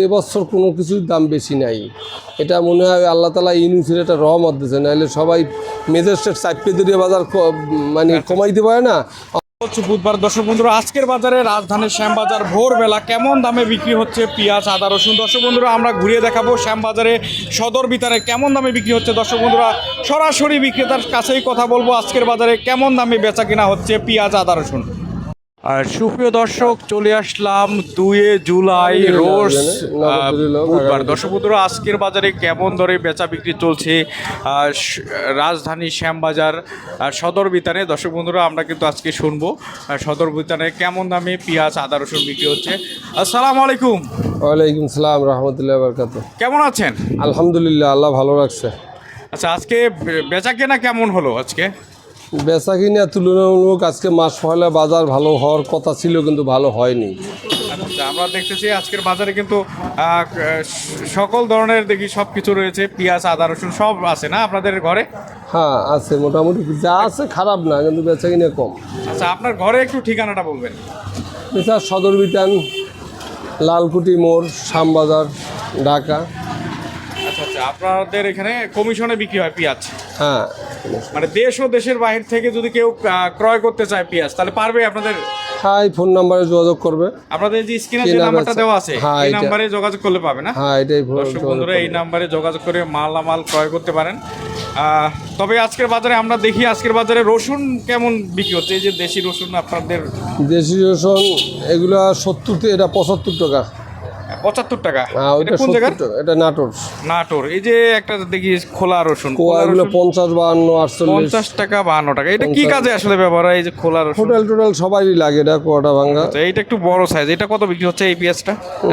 এবছর কোনো কিছুর দাম বেশি নাই। এটা মনে হয় আল্লাহ তালা ইউনিসের একটা রহমত দিয়েছে, নাহলে সবাই মেজেস্টেট চাপে দিয়ে বাজার মানে কমাইতে পারে না। বুধবার। দর্শক বন্ধুরা, আজকের বাজারে রাজধানীর শ্যামবাজার ভোরবেলা কেমন দামে বিক্রি হচ্ছে পেঁয়াজ আদা রসুন? দর্শক বন্ধুরা, আমরা ঘুরিয়ে দেখাবো শ্যামবাজারে সদর বিতারে কেমন দামে বিক্রি হচ্ছে। দর্শক বন্ধুরা, সরাসরি বিক্রেতার কাছেই কথা বলব। আজকের বাজারে কেমন দামে বেচা কিনা হচ্ছে পেঁয়াজ, আদা, রসুন? আর সুপ্রিয় দর্শক চলে আসলাম দুয়ে জুলাই রোজ বুধবার। দর্শক বন্ধুরা আজকের বাজারে কেমন দরে বেচা বিক্রি চলছে? রাজধানী শ্যামবাজার আর সদর বিতানে। দর্শক বন্ধুরা আমরা কিন্তু আজকে শুনব সদর বিতানে কেমন দামে পেঁয়াজ আদা রসুন বিক্রি হচ্ছে। আসসালামু আলাইকুম। ওয়ালাইকুম সালাম রহমতুল্লাহ বরকাত। কেমন আছেন? আলহামদুলিল্লাহ আল্লাহ ভালো রাখছে। আচ্ছা আজকে বেচা কেনা কেমন হলো আজকে? বেচা কিনা তুলনামূলক আজকে মাস পয়লা বাজার ভালো হওয়ার কথা ছিল কিন্তু ভালো হয়নি। আচ্ছা আমরা দেখতেছি আজকের বাজারে কিন্তু সকল ধরনের দেখি সব কিছু রয়েছে পেঁয়াজ আদা রসুন সব আছে না আপনাদের ঘরে? হ্যাঁ আছে মোটামুটি। যা আছে খারাপ না কিন্তু বেচা কিনা কম। আচ্ছা আপনার ঘরে একটু ঠিকানাটা বলবেন। বেচা সদর বিতান লালকুটি মোড় শ্যামবাজার ঢাকা। আচ্ছা আচ্ছা আপনাদের এখানে কমিশনে বিক্রি হয় পেঁয়াজ? হ্যাঁ মানে দেশ ও দেশের বাহির থেকে যদি কেউ ক্রয় করতে চায় পেঁয়াজ তাহলে পারবে আপনাদের? হ্যাঁ এই ফোন নাম্বারে যোগাযোগ করবে। আপনাদের যে স্ক্রিনে যে নাম্বারটা দেওয়া আছে হ্যাঁ, এই। নাম্বারে যোগাযোগ করলে পাবে না? হ্যাঁ এটাই দর্শক বন্ধুরা এই নাম্বারে যোগাযোগ করে মালামাল ক্রয় করতে পারেন। আহ, তবে আজকের বাজারে আমরা দেখি আজকের বাজারে রসুন কেমন বিক্রি হচ্ছে? এই যে দেশি রসুন আপনাদের দেশি রসুন এগুলো সত্তর থেকে এটা পঁচাত্তর টাকা। পঁচাত্তর টাকা। হ্যাঁ এটা ওইটা কোন সত্তর জায়গা টাকা এটা নাটোর। নাটোর। এই যে একটা দেখি খোলা রসুন এগুলো পঞ্চাশ বাহান্ন আটচল্লিশ। পঞ্চাশ টাকা বাহান্ন টাকা। এটা কি কাজে আসলে ব্যবহার হয় এই যে খোলা রসুন? টোটাল টোটাল সবারই লাগে এটা কোয়াটা ভাঙ্গা আচ্ছা, এইটা একটু বড় সাইজ এটা কত বিক্রি হচ্ছে এই পেঁয়াজটা?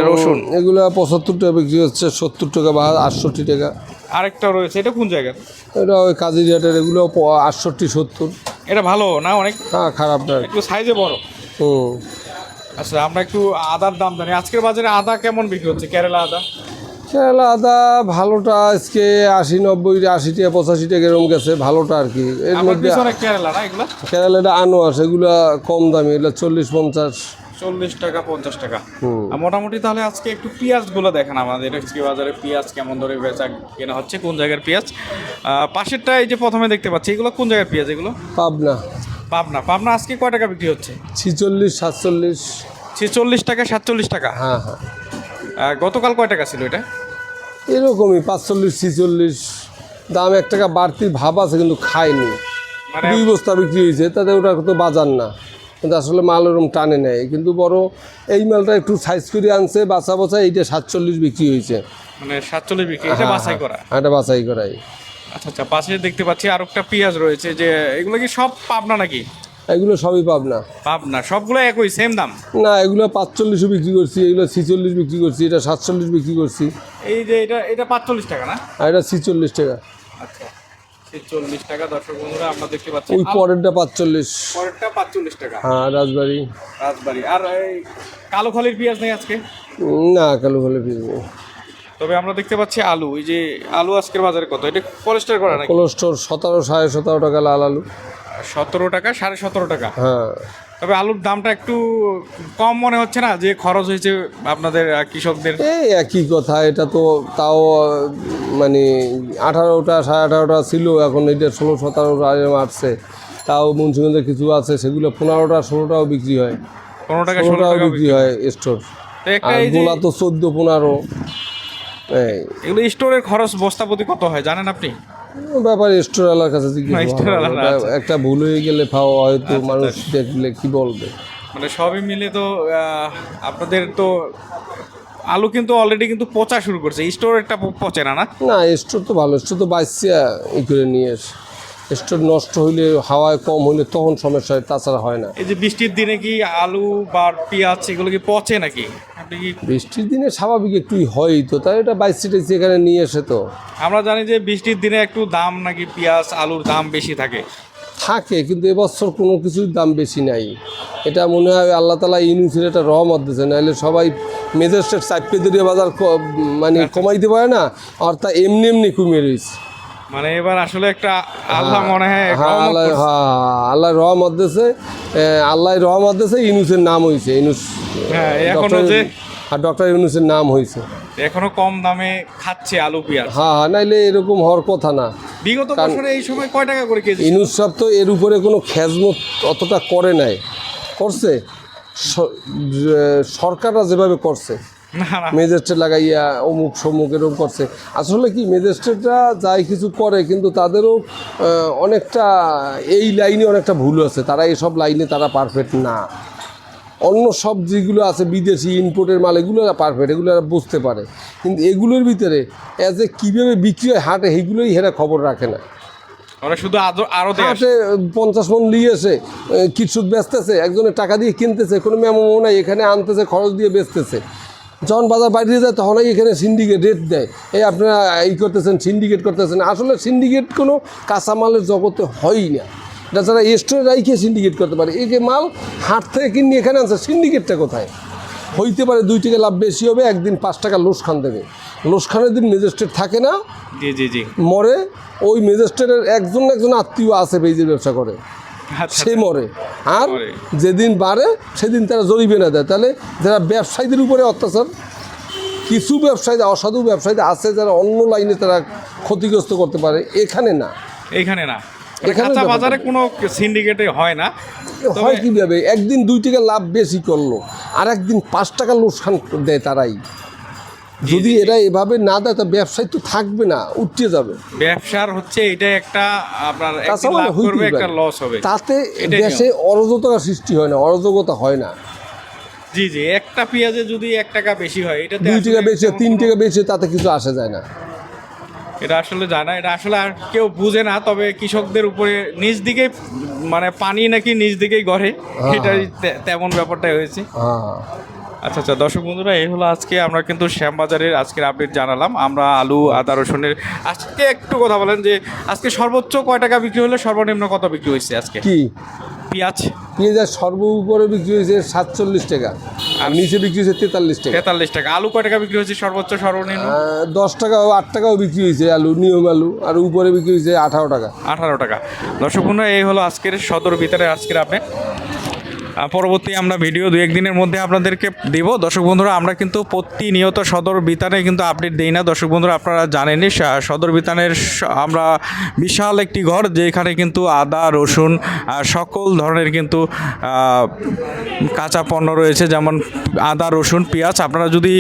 রসুন? এগুলো পঁচাত্তর টাকা বিক্রি হচ্ছে সত্তর টাকা বা আটষট্টি টাকা। আরেকটা রয়েছে এটা কোন জায়গা এটা ওই কাজী এগুলো আটষট্টি সত্তর। এটা ভালো না অনেক? হ্যাঁ খারাপ না একটু সাইজে বড়। হুম আচ্ছা আমরা একটু আদার দাম জানি। আজকের বাজারে আদা কেমন বিক্রি হচ্ছে? কেরালা আদা? কেরালা আদা ভালোটা আজকে আশি নব্বই আশি টাকা পঁচাশি টাকা এরকম গেছে ভালোটা আর কি। এর মধ্যে কেরালা না এগুলো? কেরালাটা আনোয়ার সেগুলো কম দামি এগুলো চল্লিশ পঞ্চাশ। চল্লিশ টাকা পঞ্চাশ টাকা। মোটামুটি তাহলে আজকে একটু পেঁয়াজগুলো দেখেন আমাদের। আজকে বাজারে পেঁয়াজ কেমন ধরে বেচা কেনা হচ্ছে কোন জায়গার পেঁয়াজ? পাশেরটা এই যে প্রথমে দেখতে পাচ্ছি এগুলো কোন জায়গার পেঁয়াজ এগুলো? পাবনা। পাবনা পাবনা আজকে কয় টাকা বিক্রি হচ্ছে? ছিচল্লিশ সাতচল্লিশ। ছেচল্লিশ টাকা সাতচল্লিশ টাকা? হ্যাঁ হ্যাঁ। আহ, গতকাল কয় টাকা ছিল এটা? এরকমই পাঁচচল্লিশ ছিচল্লিশ। দাম এক টাকা বাড়তি ভাব আছে কিন্তু খায়নি মানে দুই বস্তা বিক্রি হয়েছে তাতে ওটা তো বাজার না। কিন্তু আসলে মাল ওরকম টানে নেয়। কিন্তু বড় এই মালটা একটু সাইজ করে আনছে বাছা বাছা এইটা সাতচল্লিশ বিক্রি হয়েছে। মানে সাতচল্লিশ বিক্রি এটা বাছাই করা। এটা বাছাই করাই। আচ্ছা আচ্ছা পাশে দেখতে পাচ্ছি আর একটা পেঁয়াজ রয়েছে যে এগুলো কি সব পাবনা নাকি? এগুলো সবই পাবনা। পাবনা সবগুলো একই সেম দাম? না এগুলো পাঁচচল্লিশও বিক্রি করছি এগুলো ছিচল্লিশ বিক্রি করছি এটা সাতচল্লিশ বিক্রি করছি। এই যে এটা এটা পাঁচচল্লিশ টাকা না? আর এটা ছিচল্লিশ টাকা। আচ্ছা ছেচল্লিশ টাকা দর্শক বন্ধুরা আমরা দেখতে পাচ্ছি ওই পরেরটা পাঁচচল্লিশ। পরেরটা পাঁচচল্লিশ টাকা। হ্যাঁ রাজবাড়ি। রাজবাড়ি। আর এই কালো খালির পেঁয়াজ নেই আজকে? না কালো ভালো পিস তবে আমরা দেখতে পাচ্ছি আলু এই যে আলু আজকের বাজারে কত? এটা পলিস্টার করা নাকি? কোলেস্টোর সতেরো সাড়ে সতেরো টাকা লাল আলু। সতেরো টাকা সাড়ে সতেরো টাকা। হ্যাঁ। তবে আলুর দামটা একটু কম মনে হচ্ছে না যে খরচ হয়েছে আপনাদের কৃষকদের? এই একই কথা এটা তো তাও মানে আঠারোটা সাড়ে আঠারোটা ছিল এখন এটা ষোলো সতেরোটা আসছে তাও মুন্সিগঞ্জে কিছু আছে সেগুলো পনেরোটা ষোলোটাও বিক্রি হয়। পনেরো টাকা ষোলো ষোলোটাও টাকা বিক্রি হয় স্টোর গোলা তো চোদ্দ পনেরো। এগুলো স্টোরের খরচ বস্তা প্রতি কত হয় জানেন আপনি? ব্যাপার স্টোর আলার কাছে আচ্ছা। একটা ভুল হয়ে গেলে ফাও হয়তো মানুষ দেখলে কি বলবে? মানে সবই মিলে তো আপনাদের তো আলু কিন্তু অলরেডি কিন্তু পচা শুরু করছে। স্টোর একটা পচে না? না স্টোর তো ভালো। স্টোর তো বাইসিয়া ই করে নিয়ে এসে। স্টোর নষ্ট হইলে হাওয়ায় কম হইলে তখন সমস্যা হয় তাছাড়া হয় না। এই যে বৃষ্টির দিনে কি আলু বা পেঁয়াজ এগুলো কি পচে নাকি? বৃষ্টির দিনে স্বাভাবিক একটু হয় তো তাই এটা বাইশ টাইসি এখানে নিয়ে এসে তো। আমরা জানি যে বৃষ্টির দিনে একটু দাম নাকি পেঁয়াজ আলুর দাম বেশি থাকে। থাকে কিন্তু এবছর কোনো কিছুর দাম বেশি নাই। এটা মনে হয় আল্লাহ তালা ইউনিসের একটা রহমত দিয়েছে নাহলে সবাই মেজেস্টেট চাপে দিয়ে বাজার মানে কমাইতে পারে না আর তা এমনি এমনি কমিয়ে রয়েছে। মানে এবার আসলে একটা আল্লাহ মনে হয় হ্যাঁ আল্লাহ। হ্যাঁ আল্লাহ রহমত দিয়েছে আল্লাহ রহমত দিয়েছে ইনুসের নাম হয়েছে ইনুস হ্যাঁ এখনও যে আর ডক্টর ইউনুসের নাম হয়েছে এখনও কম দামে খাচ্ছে আলু পেঁয়াজ। হ্যাঁ হ্যাঁ নাইলে এরকম হওয়ার কথা না। বিগত বছরে এই সময় কয় টাকা করে কেজি? ইনুস সাহেব তো এর উপরে কোনো খেজমত অতটা করে নাই। করছে সরকাররা যেভাবে করছে মেজেস্ট্রেট লাগাইয়া অমুক সমুক এরকম করছে। আসলে কি মেজেস্ট্রেটরা যাই কিছু করে কিন্তু তাদেরও অনেকটা এই লাইনে অনেকটা ভুল আছে। তারা এসব লাইনে তারা পারফেক্ট না। অন্য সব যেগুলো আছে বিদেশি ইনপোর্টের মাল এগুলো পারফেক্ট এগুলো এরা বুঝতে পারে। কিন্তু এগুলোর ভিতরে অ্যাজ এ কীভাবে বিক্রি হয় হাটে সেইগুলোই হেরা খবর রাখে না। ওরা শুধু আরও হাটে পঞ্চাশ মন নিয়ে এসে কিছু বেচতেছে একজনের টাকা দিয়ে কিনতেছে কোনো মেমো নাই এখানে আনতেছে খরচ দিয়ে বেচতেছে। যখন বাজার বাইরে যায় তখনই এখানে সিন্ডিকেট রেট দেয়। এই আপনারা এই করতেছেন সিন্ডিকেট করতেছেন। আসলে সিন্ডিকেট কোনো কাঁচামালের জগতে হয়ই না। এটা যারা স্টোরে রাইখে সিন্ডিকেট করতে পারে এই যে মাল হাট থেকে কিনে এখানে আনছে সিন্ডিকেটটা কোথায়? হইতে পারে দুই টাকা লাভ বেশি হবে একদিন পাঁচ টাকা লোসখান দেবে। লোসখানের দিন ম্যাজিস্ট্রেট থাকে না জি জি জি। মরে ওই ম্যাজিস্ট্রেটের একজন একজন আত্মীয় আছে পেজের ব্যবসা করে। সে মরে। আর যেদিন বাড়ে সেদিন তারা জরিমানা দেয়। তাহলে যারা ব্যবসায়ীদের উপরে অত্যাচার কিছু ব্যবসায়ী অসাধু ব্যবসায়ী আছে যারা অন্য লাইনে তারা ক্ষতিগ্রস্ত করতে পারে এখানে না। এইখানে না। এখানে বাজারে কোনো সিন্ডিকেটে হয় না। হয় কীভাবে? একদিন দুই টাকা লাভ বেশি করল আর একদিন পাঁচ টাকা লোকসান দেয় তারাই। যদি এরা এভাবে না দেয় তা ব্যবসায় তো থাকবে না উঠতে যাবে। ব্যবসার হচ্ছে এটা একটা আপনার একটা লস হবে। তাতে এটাই দেশে অরাজকতা সৃষ্টি হয় না অরাজকতা হয় না। জি জি একটা পেঁয়াজে যদি এক টাকা বেশি হয় এটাতে দুই টাকা বেশি তিন টাকা বেশি তাতে কিছু আসে যায় না। এটা আসলে জানা এটা আসলে আর কেউ বুঝে না তবে কৃষকদের উপরে নিজ দিকে মানে পানি নাকি নিজ দিকেই গড়ে হ্যাঁ, এটাই তে- তেমন ব্যাপারটাই হয়েছে। হ্যাঁ। আচ্ছা আচ্ছা দর্শক বন্ধুরা এই হলো আজকে। আমরা কিন্তু শ্যামবাজারের আজকের আপডেট জানালাম। আমরা আলু আদা রসুনের আজকে একটু কথা বলেন যে আজকে সর্বোচ্চ কয় টাকা বিক্রি হলে? সর্বনিম্ন কত বিক্রি হয়েছে আজকে? কি? পেঁয়াজ। পেঁয়াজের সর্ব উপরে বিক্রি হয়েছে সাতচল্লিশ টাকা। আর নিচে বিক্রি হয়েছে তেতাল্লিশ টাকা। তেতাল্লিশ টাকা। আলু কয় টাকা বিক্রি হয়েছে সর্বোচ্চ সর্বনিম্ন? দশ টাকা আট টাকাও বিক্রি হয়েছে আলু নিয়ম আলু। আর উপরে বিক্রি হয়েছে আঠারো টাকা। আঠারো টাকা। দর্শক বন্ধুরা এই হলো আজকের সদর ভিতরে আজকের আপডেট আহ, পরবর্তী আমরা ভিডিও দু একদিনের মধ্যে আপনাদেরকে দেব। দর্শক বন্ধুরা, আমরা কিন্তু প্রতিনিয়ত সদর বিতানে কিন্তু আপডেট দেই না। দর্শক বন্ধুরা, আপনারা জানেনই সদর বিতানের আমরা বিশাল একটি ঘর, যেখানে কিন্তু আদা, রসুন সকল ধরনের কিন্তু কাঁচা পণ্য রয়েছে, যেমন আদা, রসুন, পেঁয়াজ। আপনারা যদি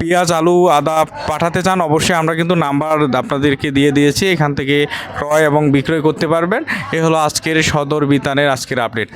পেঁয়াজ, আলু, আদা পাঠাতে চান, অবশ্যই আমরা কিন্তু নাম্বার আপনাদেরকে দিয়ে দিয়েছি। এখান থেকে ক্রয় এবং বিক্রয় করতে পারবেন। এ হলো আজকের সদর বিতানের আজকের আপডেট